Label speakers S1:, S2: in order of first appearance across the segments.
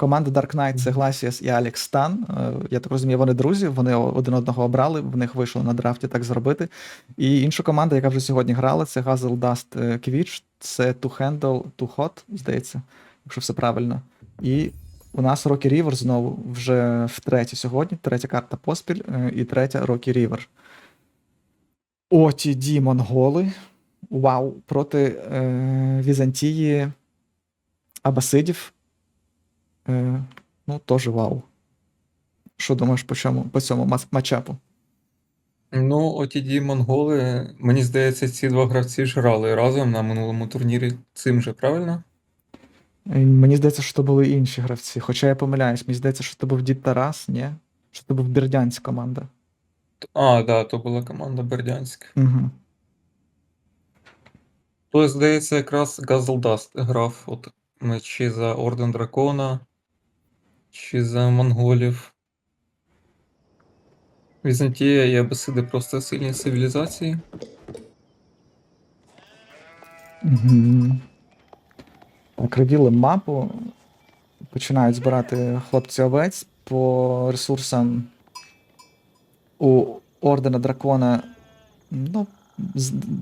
S1: Команда Dark Knight це Glacius і Алекс Стан. Я так розумію, вони друзі, вони один одного обрали, в них вийшло на драфті так зробити. І інша команда, яка вже сьогодні грала, це Hazel Dust е, Kvitch, це To Handle, To Hot, здається, якщо все правильно. І у нас Rocky River знову вже втретє сьогодні, третя карта поспіль е, і третя Rocky River. OTD Монголи. Вау, проти е, Візантії Абасидів. Е, ну, теж вау. Що думаєш по чому, по цьому матчапу?
S2: Ну, OTD монголи, мені здається, ці два гравці ж грали разом на минулому турнірі цим же, правильно?
S1: Е, Мені здається, що це були інші гравці. Хоча я помиляюсь, мені здається, що це був Дід Тарас, ні? Що це був Бердянська команда.
S2: А, да, то була команда Бердянська.
S1: Угу.
S2: То, здається, якраз Газлдаст грав от ми чи за Орден Дракона, чи за монголів. Візантія і Абасиди просто сильні цивілізації.
S1: Угу. Мапу. Починають збирати хлопці овець по ресурсам у Ордена Дракона. Ну,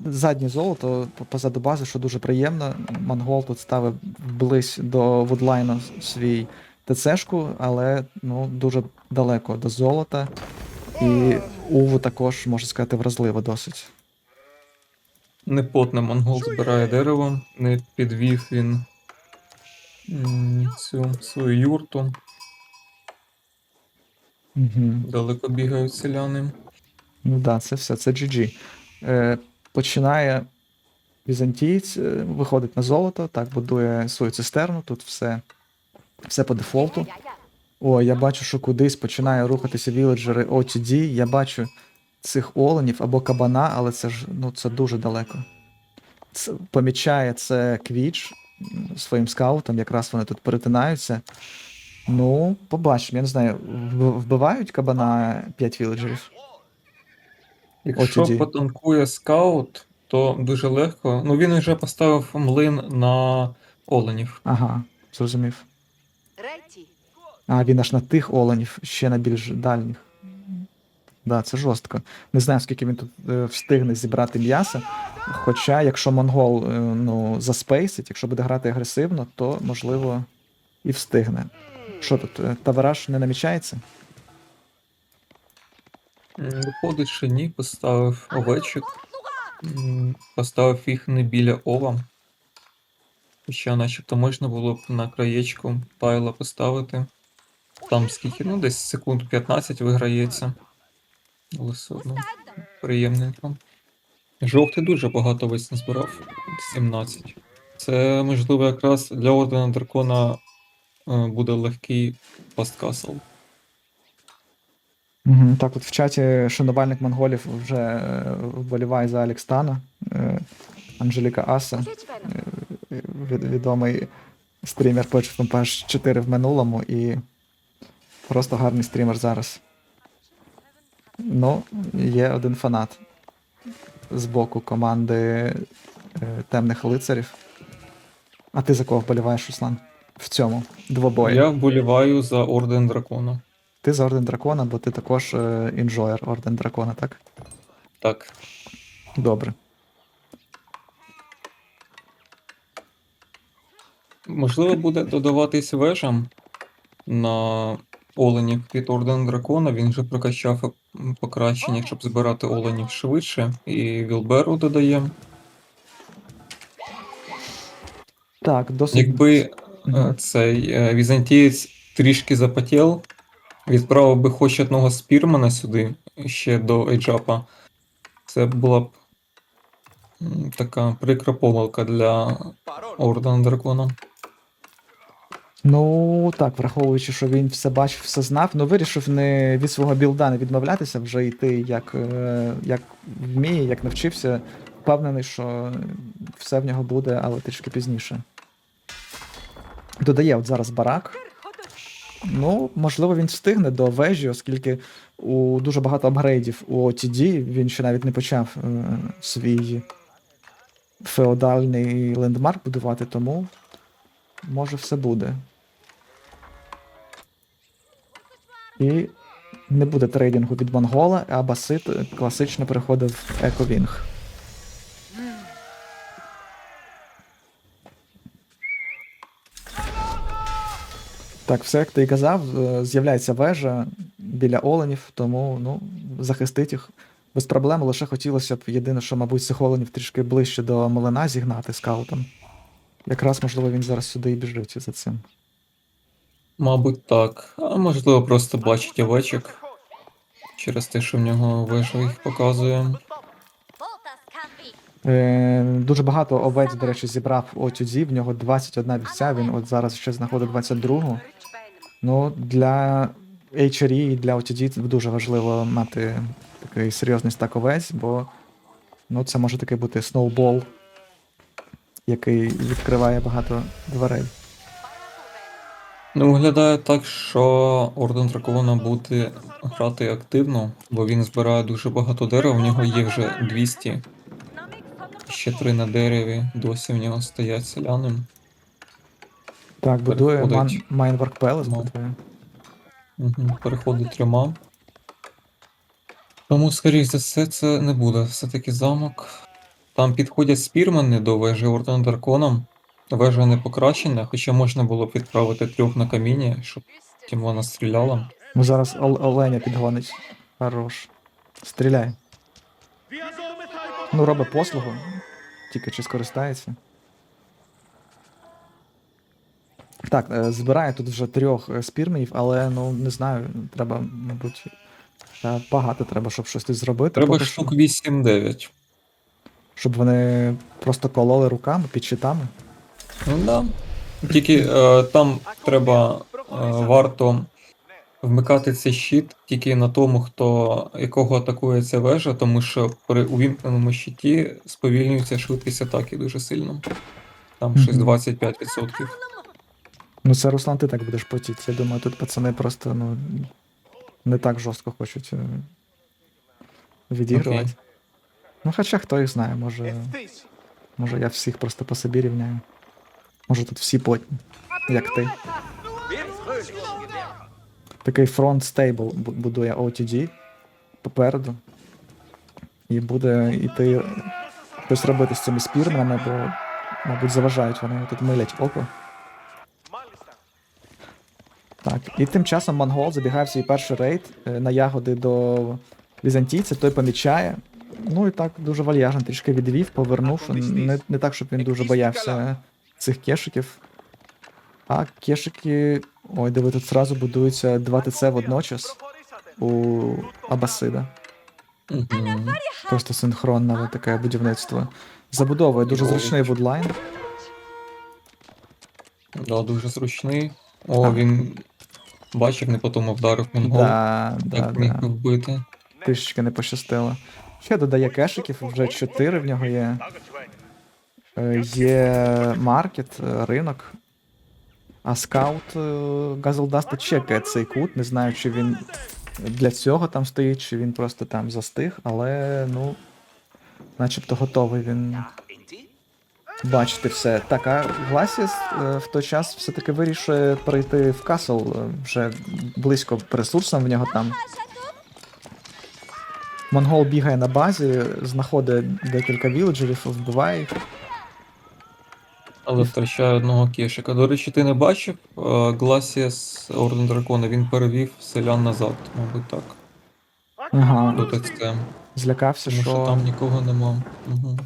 S1: заднє золото позаду бази, що дуже приємно. Монгол тут ставив близь до вудлайну свій ТЦшку, але ну, дуже далеко до золота. І Уву також, можна сказати, вразливо досить.
S2: Непотне монгол збирає дерево, не підвів він цю свою юрту.
S1: Угу.
S2: Далеко бігають селяни.
S1: Ну так, да, це все, це GG. Е, починає візантієць, е, виходить на золото, так, будує свою цистерну, тут все, все по дефолту. О, я бачу, що кудись починає рухатися віледжери OTD. Я бачу цих оленів або кабана, але це ж ну, це дуже далеко. Це, помічає це Квіч своїм скаутом, якраз вони тут перетинаються. Ну, побачимо, я не знаю, вбивають кабана 5 віледжерів?
S2: Якщо
S1: OTD.
S2: потанкує скаут, то дуже легко. Ну він вже поставив млин на оленів.
S1: Ага, зрозумів.
S3: Реті.
S1: А, він аж на тих оленів, ще на більш дальніх. Да, це жорстко. Не знаю, скільки він тут е, встигне зібрати м'яса. Хоча, якщо монгол е, ну, заспейсить, якщо буде грати агресивно, то можливо і встигне. Що тут? е, Тавараж не намічається?
S2: Виходить, що ні, поставив овечок, м, поставив їх не біля ова. Хоча начебто можна було б на краєчку пайла поставити. Там скільки, ну десь секунд 15 виграється. Але все одно приємненько. Жовтий дуже багато весь назбирав. 17. Це, можливо, якраз для Ордена Дракона е, буде легкий пасткасл.
S1: Угу. Так, от в чаті шанувальник монголів вже е, вболіває за Алекстана. Е, Анжеліка Аса. Е, від- відомий стрімер почав PH 4 в минулому і просто гарний стрімер зараз. Ну, є один фанат з боку команди е, темних лицарів. А ти за кого вболіваєш, Руслан? В цьому двобої.
S2: Я вболіваю за Орден Дракона.
S1: Ти за Орден Дракона, бо ти також е, інжоєр Орден Дракона, так?
S2: Так.
S1: Добре.
S2: Можливо, буде додаватись вежам на оленів від Орден Дракона. Він вже прокачав покращення, щоб збирати оленів швидше. І Вілберу додаємо.
S1: Так, досить.
S2: Якби е, цей е, візантієць трішки запотів, відправив би хоч одного спірмана сюди ще до Ейджапа, це була б м, така прикра помилка для Ордена Дракона.
S1: Ну так, враховуючи, що він все бачив, все знав, ну вирішив не від свого білда не відмовлятися, вже йти як, е, як вміє, як навчився. Впевнений, що все в нього буде, але трішки пізніше. Додає от зараз барак. Ну, можливо, він встигне до вежі, оскільки у дуже багато апгрейдів у OTD він ще навіть не почав е, свій феодальний лендмарк будувати, тому може все буде. І не буде трейдингу від Монгола, а Басит класично переходив в Ековінг. Так, все як ти і казав, е, з'являється вежа біля оленів, тому ну, захистить їх без проблем. Лише хотілося б єдине, що, мабуть, цих оленів трішки ближче до млина зігнати скаутом. Якраз, можливо, він зараз сюди і біжить за цим.
S2: Мабуть, так. А можливо, просто бачить овечок через те, що в нього вежа їх показує.
S1: Е, дуже багато овець, до речі, зібрав Отюдзі, в нього 21 вівця, він от зараз ще знаходить 22-гу. Ну, для HRE і для OTD дуже важливо мати такий серйозний стак овець, бо ну, це може такий бути сноубол, який відкриває багато дверей.
S2: Ну, виглядає так, що Орден Дракона буде грати активно, бо він збирає дуже багато дерева, в нього є вже 200, ще три на дереві, досі в нього стоять селяни.
S1: Так, будує
S2: Переходить.
S1: Майнворк Пелес, будує.
S2: Угу, переходить трьома. Тому, скоріш за все, це не буде все-таки замок. Там підходять спірмени до вежі Ордена Дракона. Вежа не покращена, хоча можна було б відправити трьох на каміння, щоб потім вона стріляла.
S1: Ну зараз Ол- Оленя підгонить. Хорош. Стріляй. Ну, робить послугу. Тільки чи скористається. Так, е, збирає тут вже трьох е, спірменів, але ну не знаю, треба, мабуть, е, багато треба, щоб щось тут зробити.
S2: Треба
S1: Поки що,
S2: штук 8-9.
S1: щоб вони просто кололи руками під щитами.
S2: Ну да. Тільки е, там треба е, варто вмикати цей щит тільки на тому, хто якого атакує ця вежа, тому що при увімкненому щиті сповільнюється швидкість атаки дуже сильно. Там щось 25%.
S1: Ну, це Руслан, ти так будеш потіти. Я думаю, тут пацани просто ну, не так жорстко хочуть е, відігрувати.
S2: Окей.
S1: Ну, хоча хто їх знає, може, може я всіх просто по собі рівняю. Може тут всі потні, як ти. Такий фронт стейбл будує OTG попереду. І буде йти щось робити з цими спірменами, бо, мабуть, заважають вони тут милять око. Так, і тим часом Монгол забігає в свій перший рейд е, на ягоди до візантійця, той помічає. Ну і так дуже вальяжно трішки відвів, повернув. Не, не так, щоб він дуже боявся цих кешиків. А кешики. Ой, диви, тут зразу будуються два ТЦ водночас у Абасида. Просто синхронне таке будівництво. Забудовує дуже зручний вудлайн.
S2: Да, дуже зручний. О,
S1: Так.
S2: він бачив, не по тому вдарив монгол.
S1: Да, да,
S2: Так міг
S1: да.
S2: би вбити.
S1: Трішечки не пощастило. Ще додає кешиків, вже 4 в нього є. Е, Є маркет, е, ринок. А скаут Газелдаста чекає цей кут. Не знаю, чи він для цього там стоїть, чи він просто там застиг, але ну. Начебто готовий він бачити все. Так, а Гласіс е, в той час все-таки вирішує перейти в Касл е, вже близько ресурсам в нього там. Монгол бігає на базі, знаходить декілька віледжерів, вбиває їх.
S2: Але втрачає одного кешика. До речі, ти не бачив Гласіас Орден Дракона, він перевів селян назад, мабуть, так.
S1: Ага,
S2: До ТЦ.
S1: злякався,
S2: Тому що
S1: що.
S2: там нікого нема. Угу.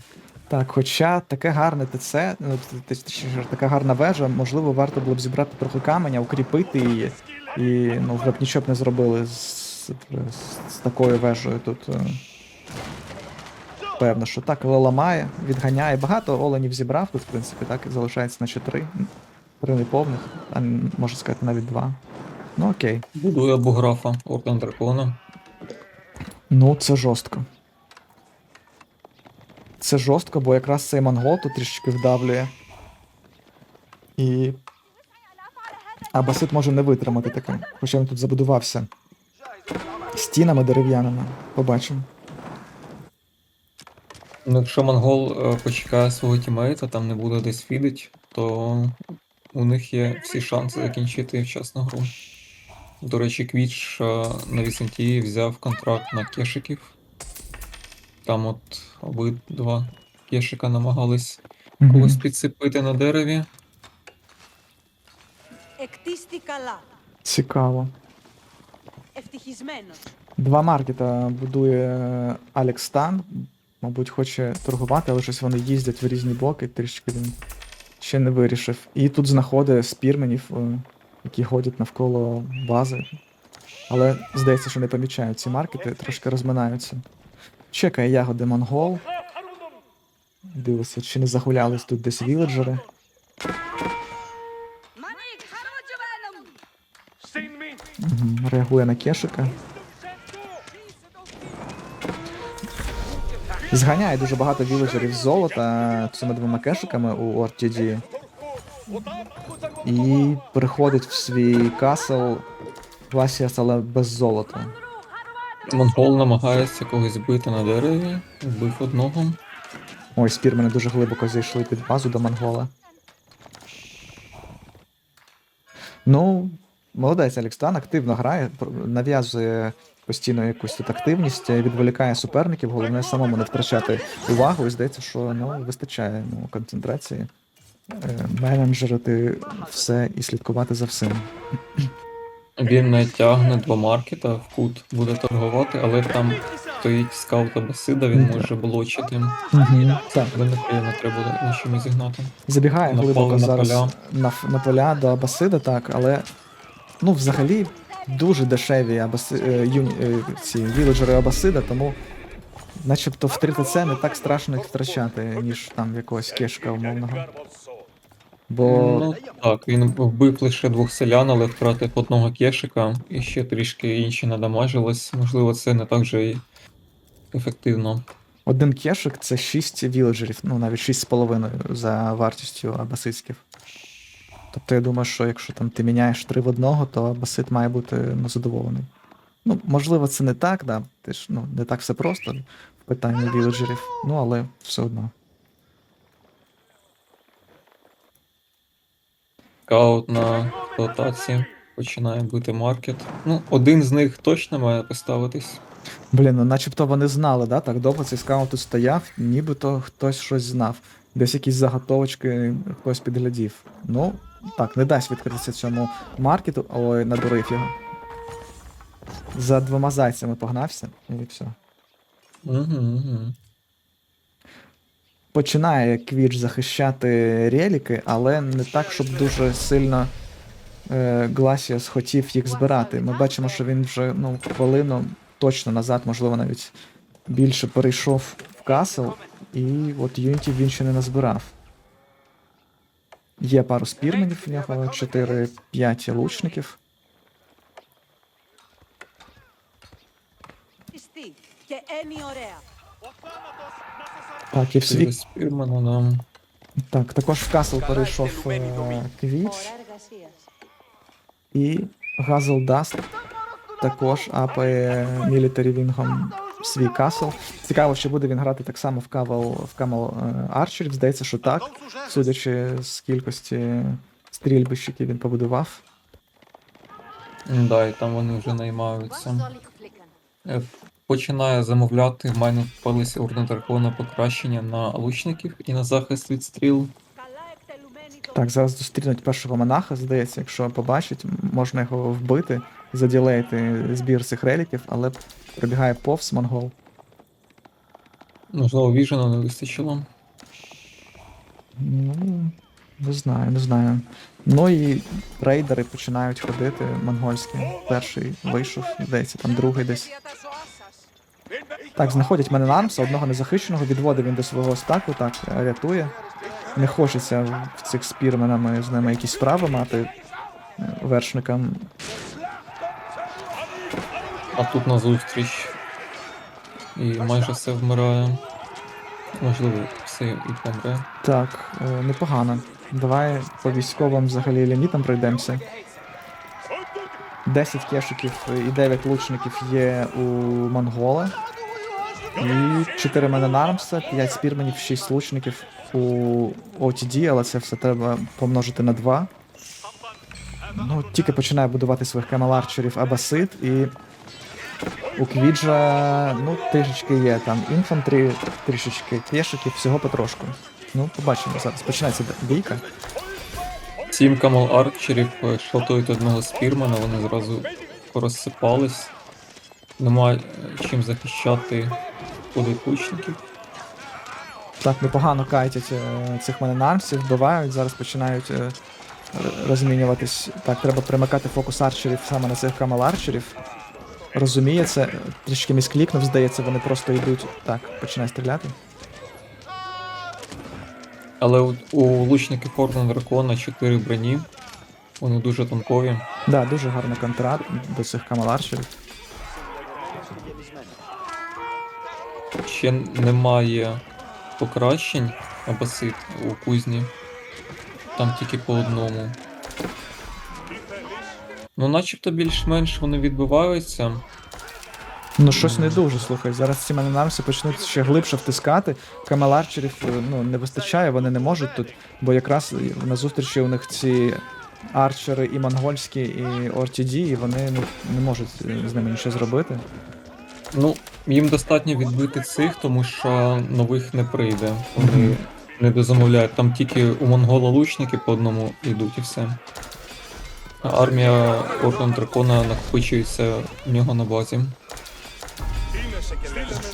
S1: Так, хоча таке гарне ТЦ, ну, точніше, така гарна вежа, можливо, варто було б зібрати трохи каменя, укріпити її. І ну, вже б нічого б не зробили з, з, з такою вежею тут. Певно, що так, але ламає, відганяє. Багато оленів зібрав тут, в принципі, так, і залишається наче три. Три неповних, а можна сказати, навіть два. Ну окей.
S2: Будує буграфа Орден Дракона.
S1: Ну, це жорстко. Це жорстко, бо якраз цей монгол тут трішечки вдавлює. І. Абасит може не витримати таке. Хоча він тут забудувався стінами дерев'яними. Побачимо.
S2: Ну, якщо монгол е, почекає свого тімейта, там не буде десь фідить, то у них є всі шанси закінчити вчасно гру. До речі, Квіч е, на Візантії взяв контракт на кешиків. Там от обидва кешика намагались
S1: Мгм.
S2: когось підсипити на дереві.
S3: Εκτίστη καλά.
S1: Цікаво.
S3: Ευτυχισμένος.
S1: Два маркета будує Алекс Стан. Мабуть, хоче торгувати, але щось вони їздять в різні боки, трішки він ще не вирішив. І тут знаходить спірменів, е, які ходять навколо бази. Але здається, що не помічають ці маркети, трошки розминаються. Чекає ягоди монгол. Дивиться, чи не загулялись тут десь віледжери. Мгм, Реагує на кешика. Зганяє дуже багато віледжерів золота цими двома кешиками у RTD. І приходить в свій касл Васіас, але без золота.
S2: Монгол намагається когось збити на дереві, вбив одного.
S1: Ой, спірмени дуже глибоко зайшли під базу до монгола. Ну, молодець Алікстан активно грає, нав'язує постійно якусь тут активність, е, відволікає суперників, головне самому не втрачати увагу, і здається, що ну, вистачає ну, концентрації. е, Менеджерити все і слідкувати за всім.
S2: Він не тягне два маркета в кут, буде торгувати, але там стоїть скаут Абасида, він може блочити.
S1: Угу. Так.
S2: Неприємно треба буде нічим зігнати.
S1: Забігає глибоко
S2: на
S1: зараз
S2: поля.
S1: на, на поля до Абасида, так, але ну, взагалі дуже дешеві абаси, е, юні, е, ці віледжери Абасида, тому начебто в 3 ТЦ не так страшно їх втрачати, ніж там якогось кешка умовного. Бо
S2: Ну так, він вбив лише двох селян, але втратив одного кешика, і ще трішки інші надамажилось. Можливо, це не так вже і ефективно.
S1: один кешик це 6 віледжерів, ну навіть 6,5 за вартістю абасидських. Тобто я думаю, що якщо там ти міняєш 3 в одного, то абасид має бути ну, задоволений. Ну, можливо, це не так, да. Ти ж ну, не так все просто в питанні віледжерів, ну але все одно.
S2: Скаут на експлуатації починає бити маркет. Ну, один з них точно має поставитись.
S1: Блін, ну начебто вони знали, да? Так довго цей скаут тут стояв, нібито хтось щось знав. Десь якісь заготовочки хтось підглядів. Ну, так, не дасть відкритися цьому маркету, ой, надурив його. За двома зайцями погнався, і все.
S2: Угу, угу.
S1: Починає Квіч захищати реліки, але не так, щоб дуже сильно е, Гласіас хотів їх збирати. Ми бачимо, що він вже ну, хвилину точно назад, можливо, навіть більше перейшов в касл, і от юнітів він ще не назбирав. Є пару спірменів в нього, 4-5 лучників. Так, і в
S2: нам.
S1: Так, також в Касл перейшов е Квіч. І Газл Даст також апає мілітарі вінгом свій касл. Цікаво, що буде він грати так само в кавал в камал Арчерів. Здається, що так, судячи з кількості стрільбищ, які він побудував.
S2: Да, і там вони вже наймаються. Е, починає замовляти, в мене палися орден дракона покращення на лучників і на захист від стріл.
S1: Так, зараз зустрінуть першого монаха, здається, якщо побачить, можна його вбити, заділейти збір цих реліків, але Пробігає повз монгол.
S2: Ну, знову віжена не вистачило.
S1: Ну, не знаю, не знаю. Ну і рейдери починають ходити монгольські. Перший вийшов, здається, там другий десь. Так, знаходять мене Нармса, одного незахищеного, відводив він до свого стаку, так, рятує. Не хочеться в цих спірменами з ними якісь справи мати е, вершникам
S2: а тут назустріч. І майже все вмирає. Можливо, все і помре.
S1: Так, е, непогано. Давай по військовим взагалі лімітам пройдемося. 10 кешиків і 9 лучників є у Монгола. І 4 Мененармса, 5 спірменів, 6 лучників у OTD, але це все треба помножити на 2. Ну, тільки починає будувати своїх камеларчерів Абасит, і у Квіджа, ну, трішечки є там інфантрі, трішечки пішиків, всього потрошку. Ну, побачимо зараз. Починається бійка.
S2: Сім камал арчерів е, одного спірмана, вони зразу порозсипались. Нема е, чим захищати подих.
S1: Так, непогано кайтять е, цих мененармсів, вбивають, зараз починають е, розмінюватись. Так, треба примикати фокус арчерів саме на цих камел-арчерів. Розуміє це, трішки місклікнув, здається, вони просто йдуть. Так, починає стріляти.
S2: Але у, у лучників Орден Дракона 4 броні. Вони дуже тонкові.
S1: Да, дуже гарний контракт до цих камел-арчерів.
S2: Ще немає покращень абасит у кузні. Там тільки по одному. Ну, начебто більш-менш вони відбиваються.
S1: Ну, щось не дуже, слухай. Зараз ці мененармси почнуть ще глибше втискати. Камел-арчерів е, ну, не вистачає, вони не можуть тут, бо якраз на зустрічі у них ці арчери і монгольські, і ORTD, і вони ну, не можуть е, з ними нічого зробити.
S2: Ну, їм достатньо відбити цих, тому що нових не прийде. Вони не дозамовляють. Там тільки у монгола лучники по одному йдуть і все. Армія Орден Дракона накопичується в нього на базі.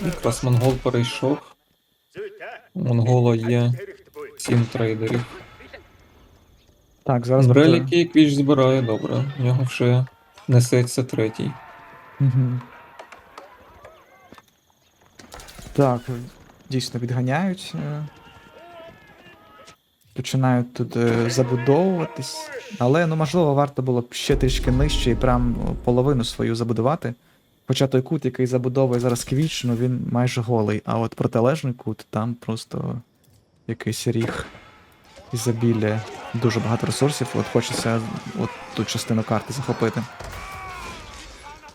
S2: Якраз монгол перейшов. У монгола є 7 трейдерів.
S1: Так, зараз.
S2: Реліки Квіч збирає добре. У нього вже несеться третій.
S1: Так, дійсно відганяють. Е. Починають тут е, забудовуватись. Але ну можливо варто було б ще трішки нижче і прям половину свою забудувати. Хоча той кут, який забудовує зараз квіч, ну він майже голий, а от протилежний кут там просто якийсь ріг ізобілля, дуже багато ресурсів. От хочеться от ту частину карти захопити.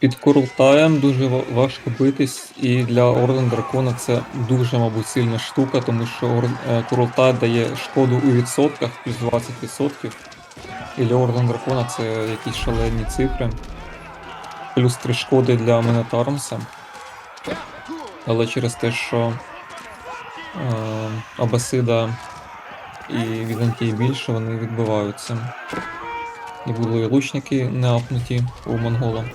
S2: Під Курултаєм дуже важко битись, і для Орден Дракона це дуже, мабуть, сильна штука, тому що Ор- е, дає шкоду у відсотках, плюс 20%. І для Орден Дракона це якісь шалені цифри. Плюс 3 шкоди для Менетармса. Але через те, що е, Абасида і Візантії більше, вони відбиваються. І були лучники не апнуті у монгола.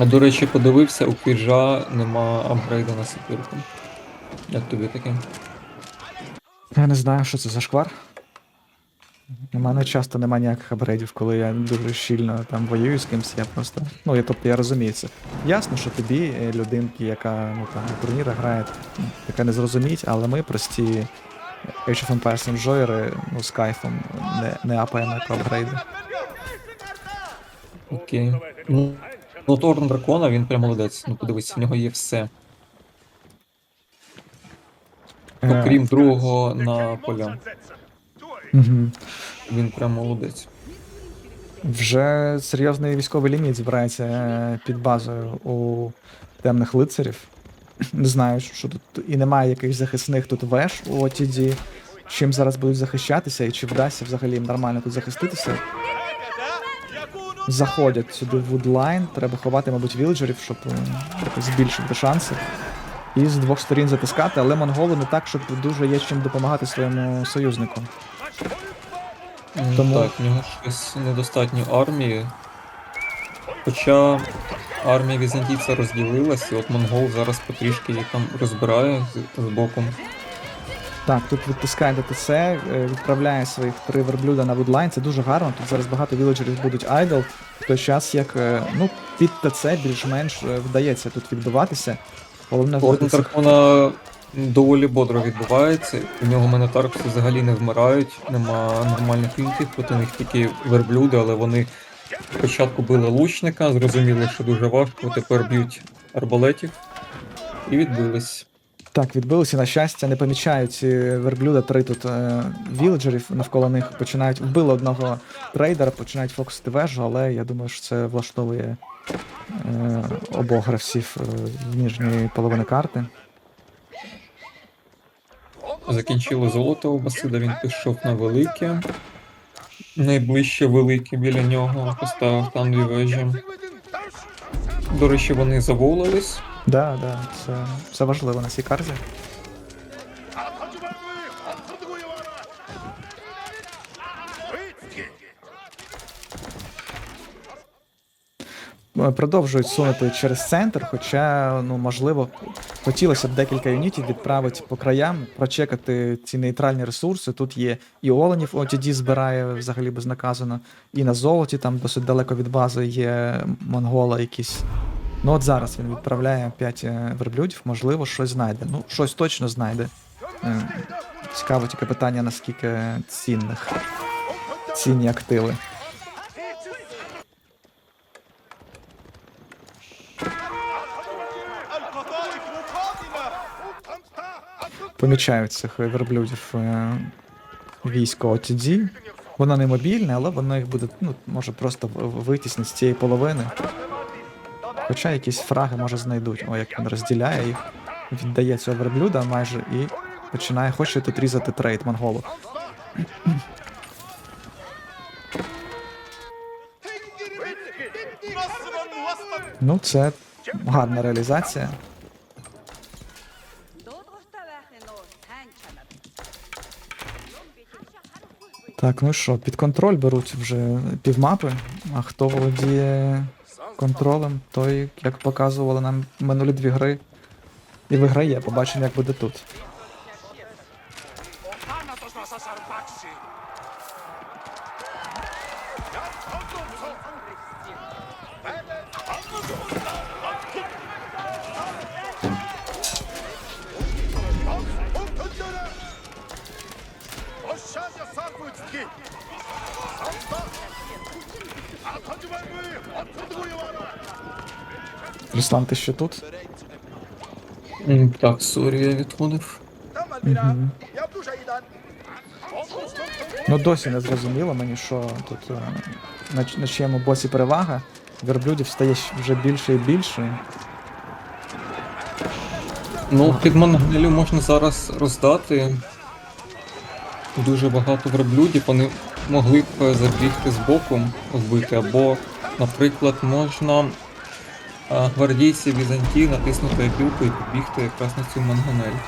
S2: А до речі, подивився, у Квіджа нема апгрейду на сапірку. Як тобі таке?
S1: Я не знаю, що це за шквар. У мене часто немає ніяких апгрейдів, коли я дуже щільно там воюю з кимось, я просто. Ну, я, тобто я розумію це. Ясно, що тобі, е, людинки, яка ну, там, у турнірах грає, м, яка не зрозуміть, але ми прості Age of Empires енджойери, ну, з кайфом, не, не апаємо як апгрейди.
S2: Окей. Ну, ну Торн Дракона, він прям молодець. Ну подивись, в нього є все.
S1: Е,
S2: Окрім другого на поля.
S1: Мгм.
S2: Він прям молодець.
S1: Вже серйозний військовий ліміт збирається е, під базою у темних лицарів. Не знаю, що тут. І немає якихось захисних тут веж у OTD. Чим зараз будуть захищатися і чи вдасться взагалі їм нормально тут захиститися. Заходять сюди в вудлайн, треба ховати, мабуть, вілджерів, щоб е, якось збільшити шанси. І з двох сторін затискати, але монголи не так, щоб дуже є чим допомагати своєму союзнику. Тому-
S2: Так, в нього щось недостатньо армії. Хоча армія візантійця розділилась, і от монгол зараз потрішки їх там розбирає з, з боком.
S1: Так, тут відтискає ДТЦ, е, відправляє своїх три верблюда на вудлайн. Це дуже гарно. Тут зараз багато віледжерів будуть айдл. В той час, як е, ну, під ТЦ більш-менш е, вдається тут відбиватися. Головне вбити цих...
S2: Дракона доволі бодро відбувається. У нього менетаркси взагалі не вмирають, нема нормальних лінків, проти них тільки верблюди, але вони спочатку били лучника, зрозуміли, що дуже важко, тепер б'ють арбалетів і відбились.
S1: Так, відбилися, на щастя, не помічають ці верблюда, три тут е, віледжерів навколо них починають. Вбили одного трейдера, починають фокусити вежу, але я думаю, що це влаштовує е, обох гравців е, ніжньої половини карти.
S2: Закінчили золото у Басида, він пішов на велике. Найближче велике біля нього поставив там дві вежі. До речі, вони заволились.
S1: Да, да, це, це важливо на цій карті. Е, Продовжують сунути через центр, хоча, ну, можливо, хотілося б декілька юнітів відправити по краям, прочекати ці нейтральні ресурси. Тут є і Оленів OTD збирає взагалі безнаказано, і на золоті, там досить далеко від бази є монгола якісь. Ну от зараз він відправляє 5 е, верблюдів, можливо, щось знайде. Ну, щось точно знайде. Е, цікаво тільки питання, наскільки цінних. Цінні активи. Помічають цих верблюдів е, військо ОТД. Воно не мобільне, але воно їх буде, ну, може просто витіснити з цієї половини. Хоча якісь фраги, може, знайдуть. О, як він розділяє їх, віддає цього верблюда майже і починає хоче тут різати трейд монголу. Ну, це гарна реалізація. Так, ну що, під контроль беруть вже півмапи, а хто володіє контролем, той, як показували нам минулі дві гри, і виграє. Побачимо, як буде тут. Руслан, ти ще тут?
S2: Так, сорі, я відходив.
S1: Ну досі не зрозуміло мені, що тут е, на, ч- на чиєму босі перевага. Верблюдів стає вже більше і більше.
S2: Ну, під гнилю можна зараз роздати. Дуже багато верблюдів, вони могли б е, забігти з боку вбити, або, наприклад, можна гвардійці Візантії натиснути опілку і побігти якраз на цю манганель.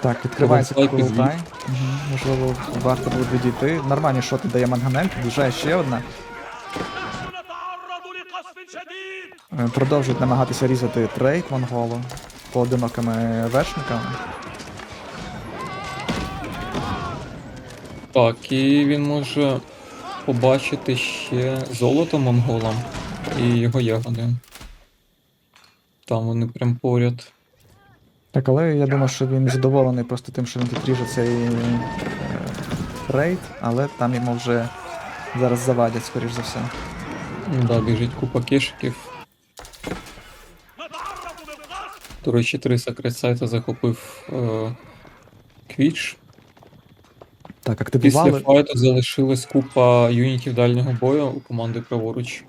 S1: Так, відкривається култай. Угу. Можливо, варто буде відійти. Нормальні шоти дає манганель, під'їжджає ще одна. Е, продовжують намагатися різати трейд монголу поодинокими вершниками.
S2: Так, і він може побачити ще золото монголам і його ягоди. Там вони прям поряд.
S1: Так, але я думаю, що він задоволений просто тим, що він тут ріже цей е, рейд, але там йому вже зараз завадять, скоріш за все.
S2: Ну да, біжить купа кешиків. До речі, три секрет сайта захопив е, Квіч.
S1: Так, активували.
S2: Після файту залишилась купа юнітів дальнього бою у команди праворуч.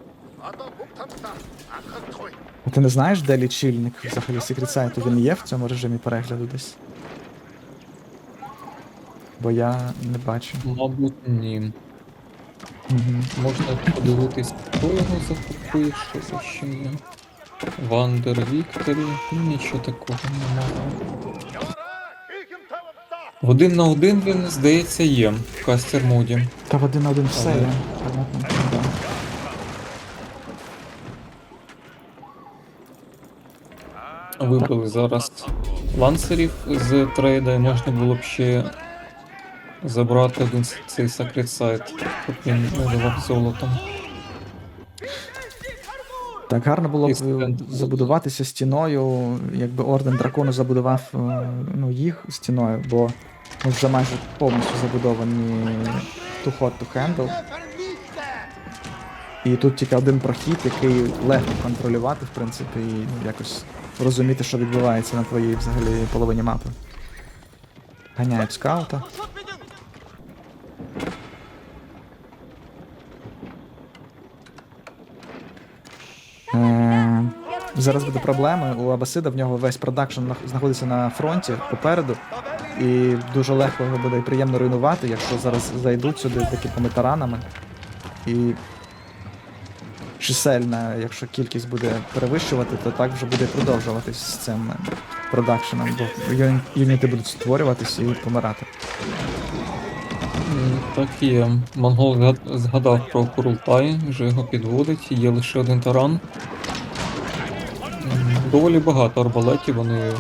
S1: А ти не знаєш, де лічильник взагалі секрет сайту? Він є в цьому режимі перегляду десь? Бо я не бачу.
S2: Мабуть, ні.
S1: Угу.
S2: Можна подивитись, хто його захопив, що це ще є. Вандер Вікторі, ну нічого такого немає. В один на один він, здається, є в кастер моді.
S1: Та в один на один все є. Понятно. Да.
S2: Вибили зараз лансерів з трейда, і можна було б ще забрати один цей секрет сайт, щоб він не давав золотом.
S1: Так, гарно було б забудуватися стіною, якби орден дракону забудував е, ну, їх стіною, бо ми вже майже повністю забудовані to hot to handle. І тут тільки один прохід, який легко контролювати, в принципі, і ну, якось розуміти, що відбувається на твоїй взагалі половині мапи. Ганяють скаута. Е, зараз буде проблема. У Абасида в нього весь продакшн знаходиться на фронті попереду. і дуже легко його буде і приємно руйнувати, якщо зараз зайдуть сюди декількома таранами. І чисельна, якщо кількість буде перевищувати, то так вже буде продовжуватись з цим продакшеном, бо юні- юніти будуть створюватись і помирати.
S2: Так є. Монгол згадав про Курултай, вже його підводить, є лише один таран. Доволі багато арбалетів, вони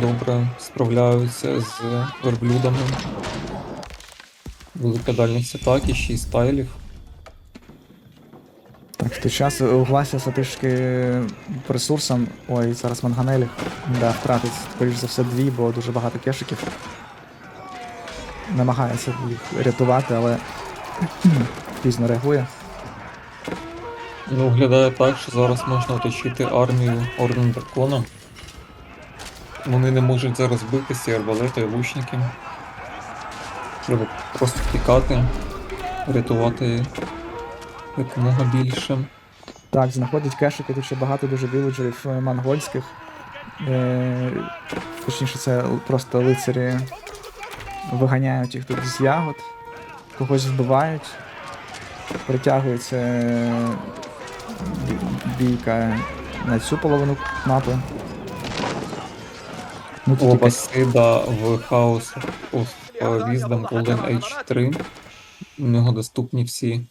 S2: добре справляються з верблюдами. Велика дальність атаки, 6 тайлів.
S1: Той час у трішки по ресурсам. Ой, зараз Манганелі. Да, втратить, скоріш за все, дві, бо дуже багато кешиків. Намагається їх рятувати, але пізно реагує.
S2: Ну, виглядає так, що зараз можна оточити армію Орден Дракона. Вони не можуть зараз бити ці арбалети і лучники. Треба просто втікати, рятувати якомога більше.
S1: Так, знаходять кешики, тут ще багато дуже віледжерів е, монгольських. Е, точніше, це просто лицарі виганяють їх тут з ягод, когось вбивають, притягується е, бійка на цю половину мапи. Ну, тут
S2: Оба
S1: якась
S2: Сида в of Wisdom Golden Age 3. У нього доступні всі,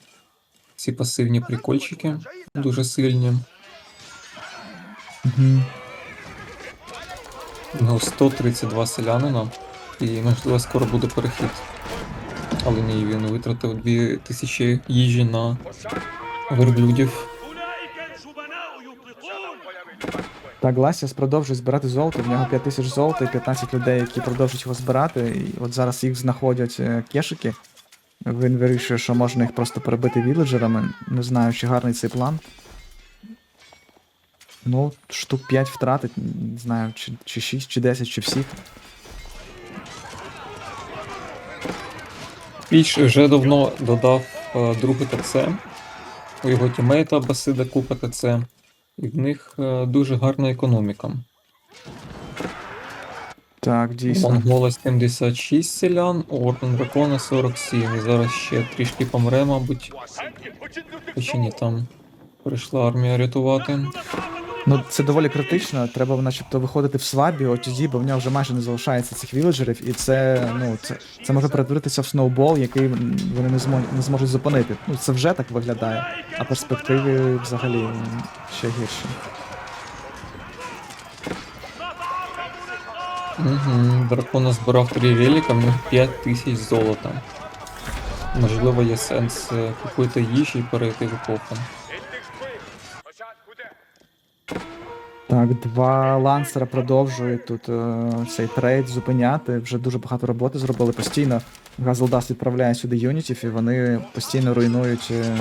S2: ці пасивні прикольчики дуже сильні. Угу. Ну, 132 селянина. І можливо скоро буде перехід. Але ні, він витратив 2000 їжі на верблюдів.
S1: Так, Гласіас продовжує збирати золото. В нього 5000 золота і 15 людей, які продовжують його збирати. І от зараз їх знаходять е, кешики. Він вирішує, що можна їх просто перебити віледжерами. Не знаю, чи гарний цей план. Ну, штук 5 втратить, не знаю, чи, чи 6, чи 10, чи всіх.
S2: Піч вже давно додав е, друге ТЦ. У його тімейта Басида купа ТЦ. І в них е, дуже гарна економіка.
S1: Так, дійсно.
S2: Монгола 76 селян, Орден Дракона 47. І зараз ще трішки помре, мабуть. Хоча ні, там прийшла армія рятувати.
S1: Ну, це доволі критично. Треба, начебто, виходити в свабі, от тоді, бо в нього вже майже не залишається цих віледжерів, і це, ну, це, це може перетворитися в сноубол, який вони не, змо, не зможуть зупинити. Ну, це вже так виглядає, а перспективи взагалі ще гірші.
S2: Угу. Збирав три велика, в нього 5 тисяч золота. Можливо, є сенс е, купити їжі і перейти в епоху.
S1: Так, два лансера продовжують тут е, цей трейд зупиняти. Вже дуже багато роботи зробили постійно. Газелдаст відправляє сюди юнітів, і вони постійно руйнують е,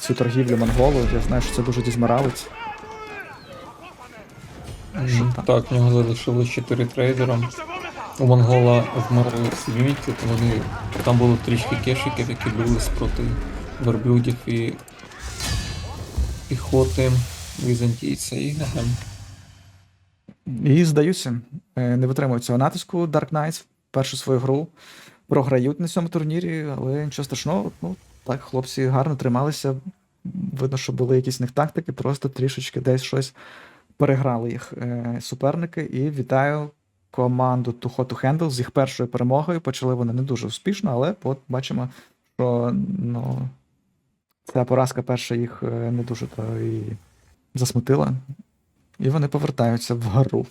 S1: цю торгівлю монголу. Я знаю, що це дуже дізморалить.
S2: Так, в нього залишилось 4 трейдера. У Монгола вмерли то вони там було трішки кешиків, які бились проти верблюдів і піхоти візантійця і гем.
S1: І здаються, е, не витримують цього натиску Dark Knights першу свою гру. Програють на цьому турнірі, але нічого страшного. Ну, так, хлопці гарно трималися. Видно, що були якісь в них тактики, просто трішечки десь щось переграли їх е, суперники. І вітаю команду Too Hot to Handle з їх першою перемогою. Почали вони не дуже успішно, але от бачимо, що ну, ця поразка перша їх е, не дуже то і засмутила. І вони повертаються в гру.